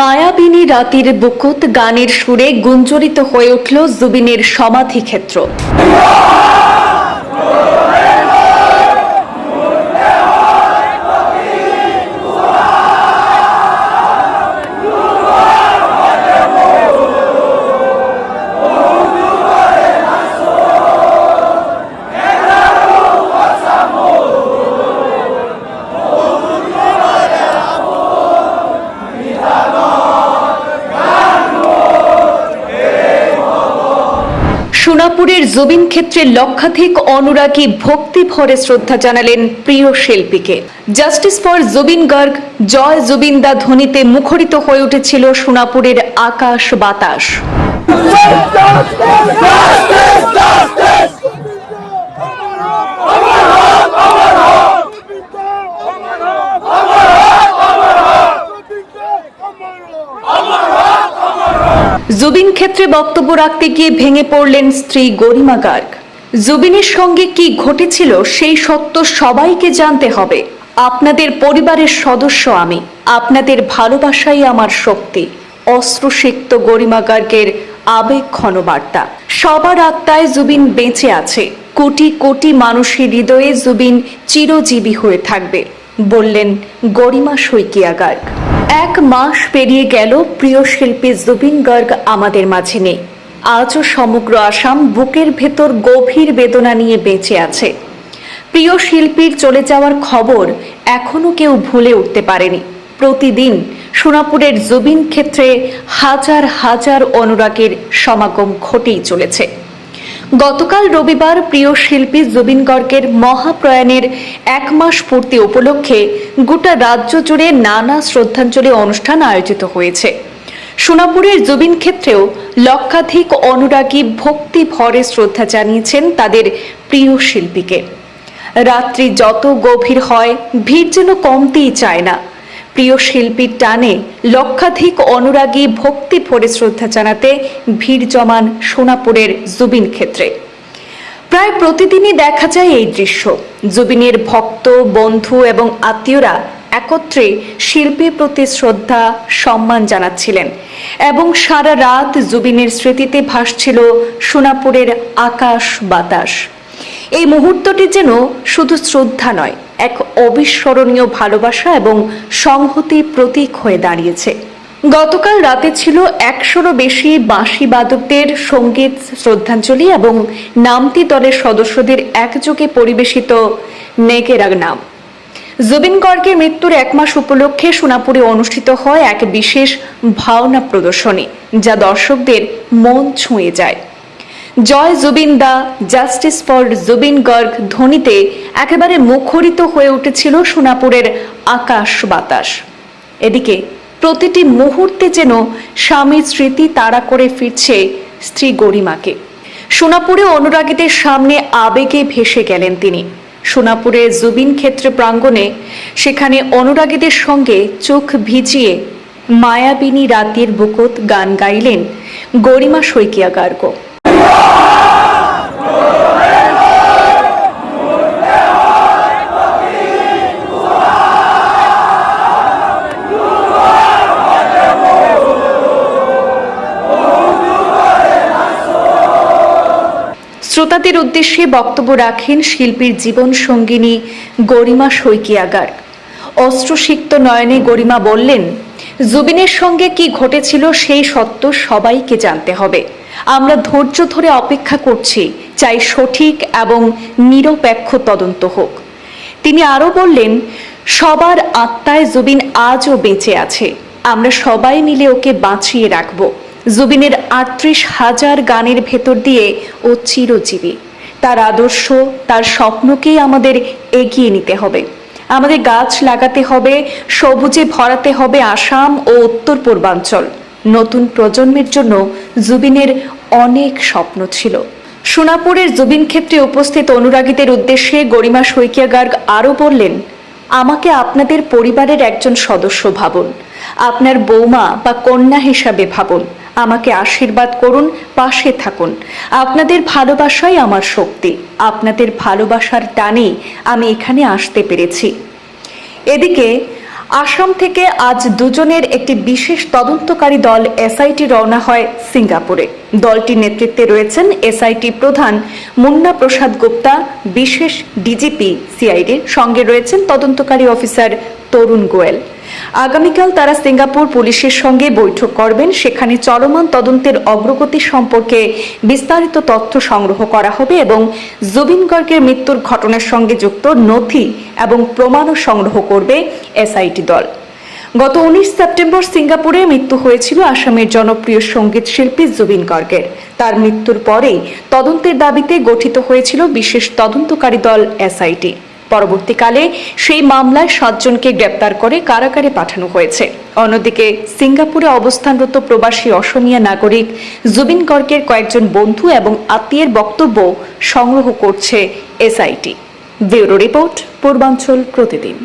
মায়াবিনী রাতের বুকুত গানের সুরে গুঞ্জরিত হয়ে উঠল জুবিনের সমাধিক্ষেত্র। সোনাপুরের জুবিন ক্ষেত্রে লক্ষাধিক অনুরাগী ভক্তি ভরে শ্রদ্ধা জানালেন প্রিয় শিল্পীকে। জাস্টিস ফর জুবিন গার্গ, জয় জুবিন দা ধ্বনিতে মুখরিত হয়ে উঠেছিল সোনাপুরের আকাশ বাতাস। জুবিন ক্ষেত্রে বক্তব্য রাখতে গিয়ে ভেঙে পড়লেন স্ত্রী গরিমা গার্গ। জুবিনের সঙ্গে কি ঘটেছিল সেই সত্য সবাইকে জানতে হবে। আপনাদের পরিবারের সদস্য আমি। আপনাদের ভালোবাসাই আমার শক্তি। অস্ত্রসিক্ত গরিমা গার্গের আবেগ ক্ষণবার্তা। সবার আত্মায় জুবিন বেঁচে আছে। কোটি কোটি মানুষের হৃদয়ে জুবিন চিরজীবী হয়ে থাকবে, বললেন গরিমা শৈকিয়া গার্গ। এক মাস পেরিয়ে গেল, প্রিয় শিল্পী জুবিন গার্গ আমাদের মাঝে নেই। আজও সমগ্র আসাম বুকের ভেতর গভীর বেদনা নিয়ে বেঁচে আছে। প্রিয় শিল্পীর চলে যাওয়ার খবর এখনও কেউ ভুলে উঠতে পারেনি। প্রতিদিন সোনাপুরের জুবিন ক্ষেত্রে হাজার হাজার অনুরাগের সমাগম ঘটেই চলেছে। গতকাল রবিবার প্রিয় শিল্পী জুবিন গর্গের মহাপ্রয়াণের এক মাস পূর্তি উপলক্ষে গোটা রাজ্য জুড়ে নানা শ্রদ্ধাঞ্জলি অনুষ্ঠান আয়োজিত হয়েছে। সোনাপুরের জুবিন ক্ষেত্রেও লক্ষাধিক অনুরাগী ভক্তি ভরে শ্রদ্ধা জানিয়েছেন তাদের প্রিয় শিল্পীকে। রাত্রি যত গভীর হয়, ভিড় যেন কমতেই চায় না। প্রিয় শিল্পীর টানে লক্ষাধিক অনুরাগী ভক্তি ভরে শ্রদ্ধা জানাতে ভিড় জমান সোনাপুরের জুবিন ক্ষেত্রে। প্রায় প্রতিদিনই দেখা যায় এই দৃশ্য। জুবিনের ভক্ত, বন্ধু এবং আত্মীয়রা একত্রে শিল্পীর প্রতি শ্রদ্ধা, সম্মান জানাচ্ছিলেন এবং সারা রাত জুবিনের স্মৃতিতে ভাসছিল সোনাপুরের আকাশ বাতাস। এই মুহূর্তটি যেন শুধু শ্রদ্ধা নয়, এক অবিস্মরণীয় ভালোবাসা এবং সংহতি প্রতীক হয়ে দাঁড়িয়েছে। গতকাল রাতে ছিল একশোরও বেশি বাঁশি বাদকদের সংগীত, শ্রদ্ধাঞ্জলি এবং নামতি দলের সদস্যদের একযোগে পরিবেশিত নেগেরা নাম। জুবিন গর্গের মৃত্যুর এক মাস উপলক্ষে সোনাপুরে অনুষ্ঠিত হয় এক বিশেষ ভাওনা প্রদর্শনী, যা দর্শকদের মন ছুঁয়ে যায়। জয় জুবিন দা জাস্টিস ফর জুবিন গর্গ ধ্বনিতে একেবারে মুখরিত হয়ে উঠেছিল সোনাপুরের আকাশ বাতাস। এদিকে প্রতিটি মুহূর্তে যেন স্বামীর স্মৃতি তাড়া করে ফিরছে স্ত্রী গরিমাকে। সোনাপুরে অনুরাগীদের সামনে আবেগে ভেসে গেলেন তিনি। সোনাপুরে জুবিন ক্ষেত্রে প্রাঙ্গণে সেখানে অনুরাগীদের সঙ্গে চোখ ভিজিয়ে মায়াবিনী রাতের বুকত গান গাইলেন গরিমা শইকিয়া গার্গ। শ্রোতাদের উদ্দেশ্যে বক্তব্য রাখেন শিল্পীর জীবন সঙ্গিনী গরিমা শইকিয়াগার। অস্ত্রসিক্ত নয়নে গরিমা বললেন, জুবিনের সঙ্গে কি ঘটেছিল সেই সত্য সবাইকে জানতে হবে। আমরা ধৈর্য ধরে অপেক্ষা করছি, চাই সঠিক এবং নিরপেক্ষ তদন্ত হোক। তিনি আরও বললেন, সবার আত্মায় জুবিন আজও বেঁচে আছে। আমরা সবাই মিলে ওকে বাঁচিয়ে রাখব। জুবিনের আটত্রিশ হাজার গানের ভেতর দিয়ে ও চিরজীবী। তার আদর্শ, তার স্বপ্নকেই আমাদের এগিয়ে নিতে হবে। আমাদের গাছ লাগাতে হবে, সবুজে ভরাতে হবে আসাম ও উত্তর পূর্বাঞ্চল। নতুন প্রজন্মের জন্য জুবিনের অনেক স্বপ্ন ছিল। সোনাপুরের জুবিন ক্ষেত্রে উপস্থিত অনুরাগীদের উদ্দেশ্যে গরিমা শইকিয়া গার্গ আরও বললেন, আমাকে আপনাদের পরিবারের একজন সদস্য ভাবুন। আপনার বৌমা বা কন্যা হিসাবে ভাবুন। আমাকে আশীর্বাদ করুন, পাশে থাকুন। আপনাদের ভালোবাসাই আমার শক্তি। আপনাদের ভালোবাসার টানে আমি এখানে আসতে পেরেছি। এদিকে, আসাম থেকে আজ দুজনের একটি বিশেষ তদন্তকারী দল এসআইটি রওনা হয় সিঙ্গাপুরে। দলটির নেতৃত্বে রয়েছেন এসআইটি প্রধান মুন্না প্রসাদ গুপ্তা, বিশেষ ডিজিপি সিআইডির সঙ্গে রয়েছেন তদন্তকারী অফিসার তরুণ গোয়েল। আগামীকাল তারা সিঙ্গাপুর পুলিশের সঙ্গে বৈঠক করবেন। সেখানে চলমান তদন্তের অগ্রগতি সম্পর্কে বিস্তারিত তথ্য সংগ্রহ করা হবে এবং জুবিন গর্গের মৃত্যুর ঘটনার সঙ্গে যুক্ত নথি এবং প্রমাণও সংগ্রহ করবে এসআইটি দল। গত উনিশ সেপ্টেম্বর সিঙ্গাপুরে মৃত্যু হয়েছিল আসামের জনপ্রিয় সংগীত শিল্পী জুবিন গর্গের। তার মৃত্যুর পরেই তদন্তের দাবিতে গঠিত হয়েছিল বিশেষ তদন্তকারী দল এসআইটি। পরবর্তীকালে সেই মামলায় সাতজনকে গ্রেপ্তার করে কারাগারে পাঠানো হয়েছে। অন্যদিকে সিঙ্গাপুরে অবস্থানরত প্রবাসী অসমিয়া নাগরিক জুবিন গর্গের কয়েকজন বন্ধু এবং আত্মীয়ের বক্তব্য সংগ্রহ করছে এসআইটি। ব্যুরো রিপোর্ট, পূর্বাঞ্চল প্রতিদিন।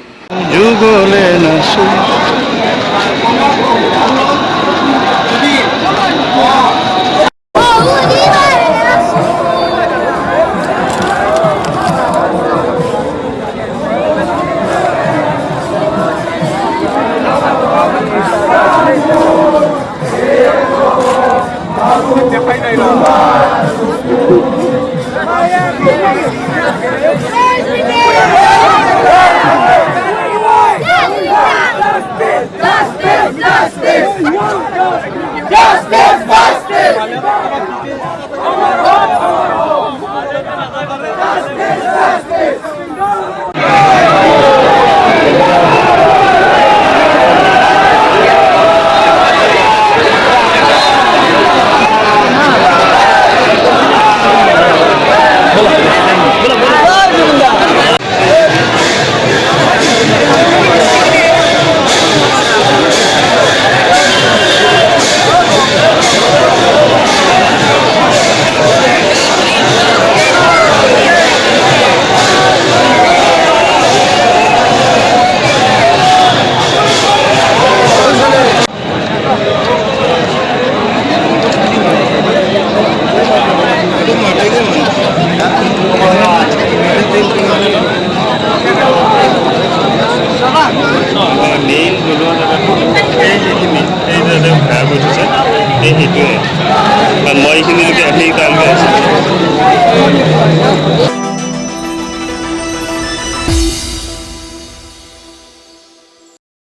对对对。